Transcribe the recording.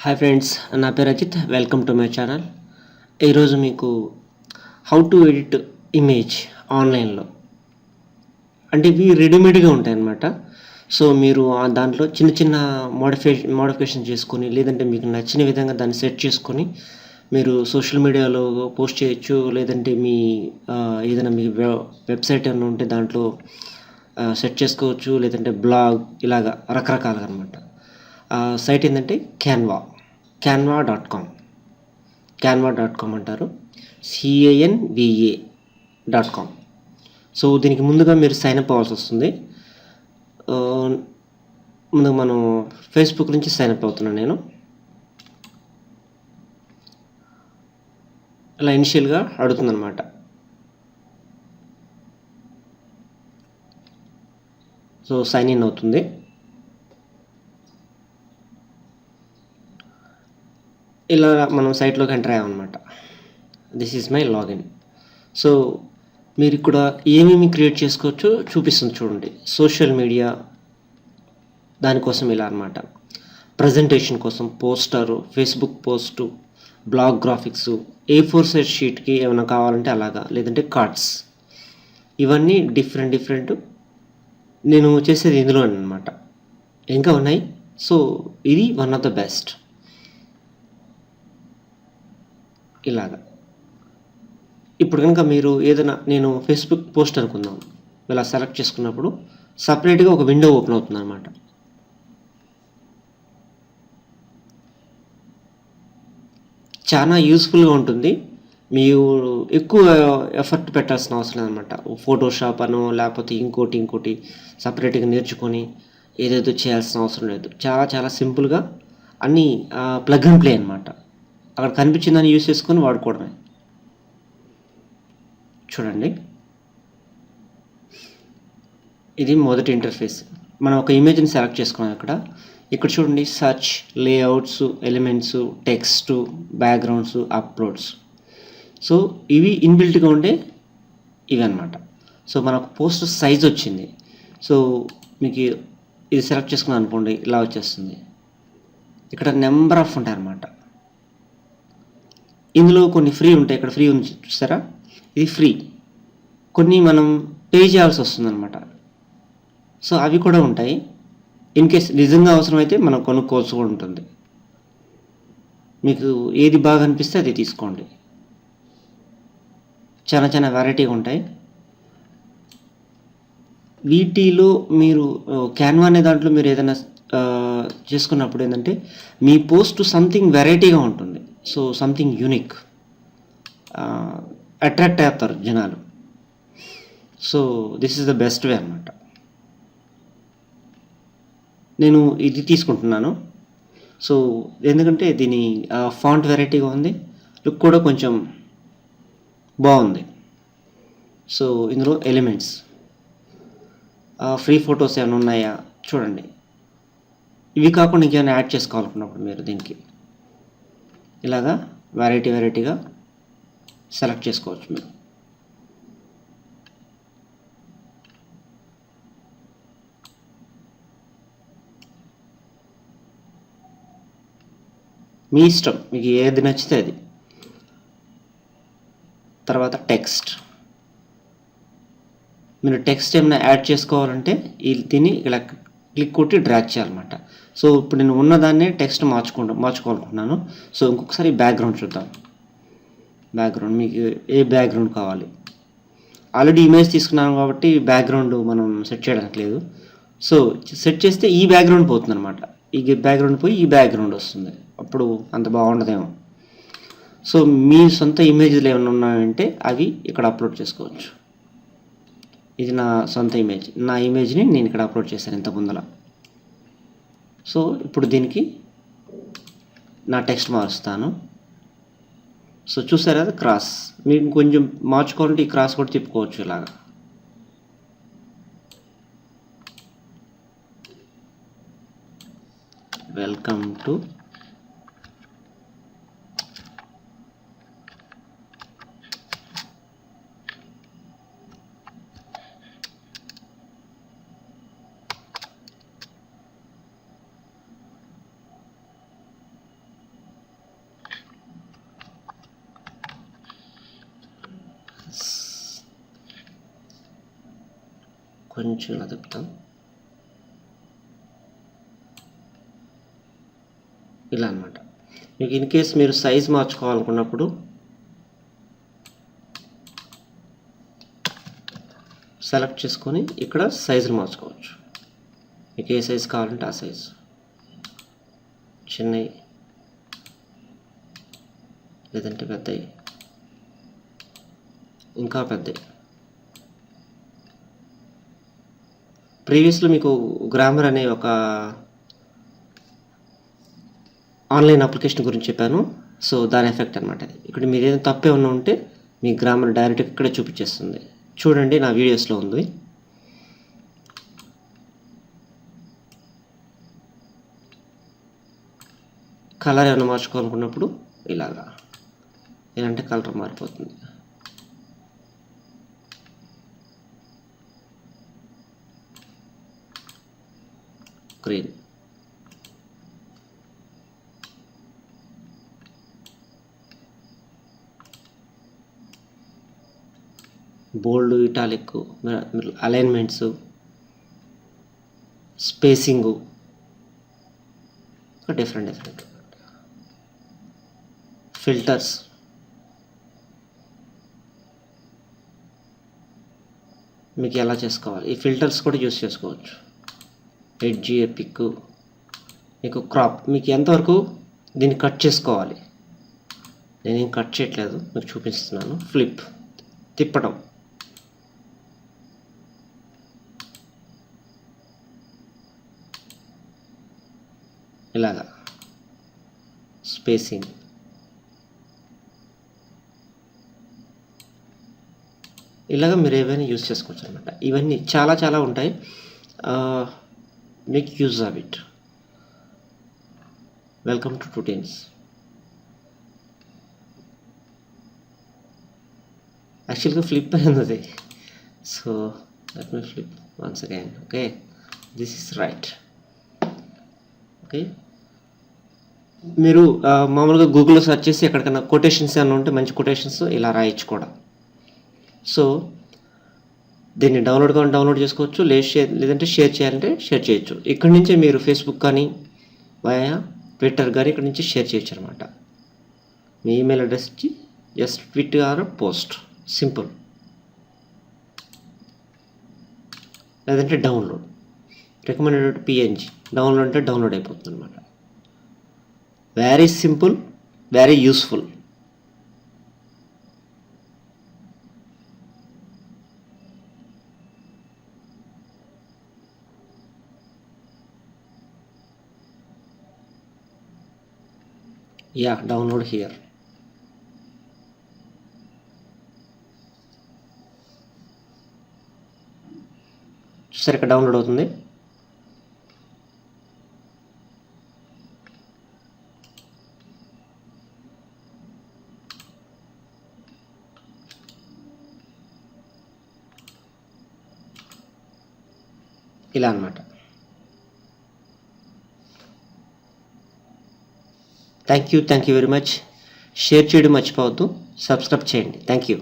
Hi friends నా పేరు Ajith. Welcome to my channel ఈరోజు మీకు హౌ టు ఎడిట్ ఇమేజ్ ఆన్లైన్లో అంటే ఇవి రెడీమేడ్గా ఉంటాయి అన్నమాట. సో మీరు దాంట్లో చిన్న చిన్న మోడిఫై మోడిఫికేషన్ చేసుకొని లేదంటే మీకు నచ్చిన విధంగా దాన్ని సెట్ చేసుకొని మీరు సోషల్ మీడియాలో పోస్ట్ చేయొచ్చు లేదంటే మీ ఏదైనా మీ వె- వెబ్సైట్ ఏమైనా ఉంటే దాంట్లో సెట్ చేసుకోవచ్చు లేదంటే బ్లాగ్ ఇలాగా రకరకాలుగా అనమాట సైట్ ఏంటంటే Canva Canva dot com Canva dot com అంటారు. C A N V A dot com so దీనికి ముందుగా మీరు సైన్ అప్ అవ్వాల్సి వస్తుంది. Uh, ముందు మనం ఫేస్బుక్ నుంచి సైన్ అప్ అవుతున్నాను నేను. ఇలా ఇనిషియల్గా అడుగుతుందనమాట సో సైన్ ఇన్ అవుతుంది. ఇలా మనం సైట్లోకి enter అయ్యామన్నమాట. This is my login so మీరు ఇక్కడ ఏమేమి క్రియేట్ చేసుకోవచ్చో చూపిస్తుంది చూడండి. సోషల్ మీడియా దానికోసం ఇలా అనమాట ప్రజెంటేషన్ కోసం poster Facebook post blog graphics A four size షీట్కి ఏమైనా కావాలంటే అలాగా లేదంటే కార్డ్స్ ఇవన్నీ డిఫరెంట్ డిఫరెంట్ నేను చేసేది ఇందులో అనమాట ఇంకా ఉన్నాయి. సో ఇది వన్ ఆఫ్ ద బెస్ట్ ఇలాగా. ఇప్పుడు కనుక మీరు ఏదైనా నేను ఫేస్బుక్ పోస్ట్ అనుకుందాం. ఇలా సెలెక్ట్ చేసుకున్నప్పుడు సపరేట్గా ఒక విండో ఓపెన్ అవుతుంది అనమాట చాలా యూస్ఫుల్గా ఉంటుంది. మీరు ఎక్కువ ఎఫర్ట్ పెట్టాల్సిన అవసరం లేదనమాట ఫోటోషాప్ అనో లేకపోతే ఇంకోటి ఇంకోటి సపరేట్గా నేర్చుకొని ఏదేదో చేయాల్సిన అవసరం లేదు. చాలా చాలా సింపుల్గా అన్నీ ప్లగ్ అండ్ ప్లే అనమాట అక్కడ కనిపించిందని యూస్ చేసుకొని వాడుకోవడమే. చూడండి. ఇది మొదటి ఇంటర్ఫేస్ మనం ఒక ఇమేజ్ని సెలెక్ట్ చేసుకున్నాం ఇక్కడ. ఇక్కడ చూడండి search layouts elements text backgrounds uploads so ఇవి ఇన్బిల్ట్గా ఉండే ఇవి అనమాట సో మనకు పోస్ట్ సైజ్ వచ్చింది. సో మీకు ఇది సెలెక్ట్ చేసుకున్నాం అనుకోండి ఇలా వచ్చేస్తుంది. ఇక్కడ నెంబర్ ఆఫ్ ఉంటాయి అన్నమాట ఇందులో కొన్ని ఫ్రీ ఉంటాయి. ఇక్కడ ఫ్రీ ఉంది చూస్తారా ఇది ఫ్రీ. కొన్ని మనం పే చేయాల్సి వస్తుందన్నమాట. సో అవి కూడా ఉంటాయి. ఇన్ కేస్ నిజంగా అవసరమైతే మనం కొనుక్కోవాల్సి కూడా ఉంటుంది. మీకు ఏది బాగా అనిపిస్తే అది తీసుకోండి. చాలా చాలా వెరైటీగా ఉంటాయి. వీటిలో మీరు క్యాన్వా అనే దాంట్లో మీరు ఏదైనా చేసుకున్నప్పుడు ఏంటంటే మీ పోస్ట్ సంథింగ్ వెరైటీగా ఉంటుంది. సో సంథింగ్ యూనిక్ అట్రాక్ట్ అవుతారు జనాలు. So this is the best way అనమాట నేను ఇది తీసుకుంటున్నాను. సో ఎందుకంటే దీని ఫాంట్ వెరైటీగా ఉంది లుక్ కూడా కొంచెం బాగుంది. సో ఇందులో ఎలిమెంట్స్ ఫ్రీ ఫొటోస్ ఏమైనా ఉన్నాయా? చూడండి. ఇవి కాకుండా ఇంకేమైనా యాడ్ చేసుకోవాలనుకున్నప్పుడు మీరు దీనికి ఇలాగా వెరైటీ వెరైటీగా సెలెక్ట్ చేసుకోవచ్చు మీరు. మీ ఇష్టం మీకు ఏది నచ్చితే అది. తర్వాత టెక్స్ట్ మీరు టెక్స్ట్ ఏమైనా యాడ్ చేసుకోవాలంటే ఈ దీన్ని ఇలా క్లిక్ కొట్టి డ్రాగ్ చేయాలన్నమాట. సో ఇప్పుడు నేను ఉన్నదాన్నే టెక్స్ట్ మార్చుకుంటా మార్చుకోవాలనుకుంటున్నాను సో ఇంకొకసారి బ్యాక్గ్రౌండ్ చూద్దాం. బ్యాక్గ్రౌండ్ మీకు ఏ బ్యాక్గ్రౌండ్ కావాలి? ఆల్రెడీ ఇమేజ్ తీసుకున్నాను కాబట్టి బ్యాక్గ్రౌండ్ మనం సెట్ చేయడానికి లేదు. సో సెట్ చేస్తే ఈ బ్యాక్గ్రౌండ్ పోతుంది అనమాట ఈ బ్యాక్గ్రౌండ్ పోయి ఈ బ్యాక్గ్రౌండ్ వస్తుంది. అప్పుడు అంత బాగుండదేమో. సో మీ సొంత ఇమేజ్లు ఏమైనా ఉన్నాయంటే అవి ఇక్కడ అప్లోడ్ చేసుకోవచ్చు. ఇది నా సొంత ఇమేజ్ నా ఇమేజ్ని నేను ఇక్కడ అప్లోడ్ చేశాను ఇంత ముందల. సో ఇప్పుడు దీనికి నా టెక్స్ట్ మారుస్తాను. సో చూసారా అది క్రాస్ మీకు కొంచెం మార్చుకోవాలంటే ఈ క్రాస్ కూడా తిప్పుకోవచ్చు ఇలాగా. వెల్కమ్ టు కొంచెం ఇలా తిప్పుతాం ఇలా అనమాట మీకు ఇన్ కేస్ మీరు సైజ్ మార్చుకోవాలనుకున్నప్పుడు సెలెక్ట్ చేసుకొని ఇక్కడ సైజులు మార్చుకోవచ్చు. మీకు ఏ సైజు కావాలంటే ఆ సైజు. చిన్నవి లేదంటే పెద్దవి ఇంకా పెద్దవి ప్రీవియస్లో మీకు గ్రామర్ అనే ఒక ఆన్లైన్ అప్లికేషన్ గురించి చెప్పాను. సో దాని ఎఫెక్ట్ అనమాట ఇక్కడ మీరు ఏదైనా తప్పే ఉన్నా ఉంటే మీ గ్రామర్ డైరెక్ట్గా ఇక్కడే చూపించేస్తుంది. చూడండి నా వీడియోస్లో ఉంది. కలర్ ఏమైనా మార్చుకోవాలనుకున్నప్పుడు ఇలాగా. ఇలాంటి కలర్ మారిపోతుంది. Green bold italic alignments spacing different different filters మీకు ఎలా చేసుకోవాలి? ఈ ఫిల్టర్స్ కూడా యూస్ చేసుకోవచ్చు. ఎడ్జి ఎపిక్ మీకు క్రాప్ మీకు ఎంతవరకు దీన్ని కట్ చేసుకోవాలి? నేనేం కట్ చేయట్లేదు మీకు చూపిస్తున్నాను. ఫ్లిప్ తిప్పడం ఇలాగా. స్పేసింగ్. ఇలాగ మీరు ఏవైనా యూజ్ చేసుకోవచ్చు అనమాట ఇవన్నీ చాలా చాలా ఉంటాయి. Make use of it welcome to టుటెన్స్ actually flip అయింది అది so let me flip once again okay this is right okay మీరు మామూలుగా గూగుల్లో సెర్చ్ చేసి ఎక్కడికైనా కొటేషన్స్ ఏమైనా ఉంటే మంచి కొటేషన్స్ ఇలా రాయొచ్చు కూడా. సో దీన్ని డౌన్లోడ్ కానీ డౌన్లోడ్ చేసుకోవచ్చు లేదు షేర్ లేదంటే షేర్ చేయాలంటే షేర్ చేయొచ్చు. ఇక్కడ నుంచే మీరు ఫేస్బుక్ కానీ వయా ట్విట్టర్ కానీ ఇక్కడ నుంచి షేర్ చేయొచ్చు అనమాట మీ ఈమెయిల్ అడ్రస్ ఇచ్చి just tweet or post simple లేదంటే డౌన్లోడ్ రికమెండెడ్ పిఎన్జి డౌన్లోడ్ అంటే డౌన్లోడ్ అయిపోతుంది అనమాట very simple very useful yeah download here చూసారు ఇక్కడ డౌన్లోడ్ అవుతుంది. ఇలా అన్నమాట. Thank you thank you very much share చేయడం మర్చిపోవద్దు. సబ్స్క్రైబ్ చేయండి. Thank you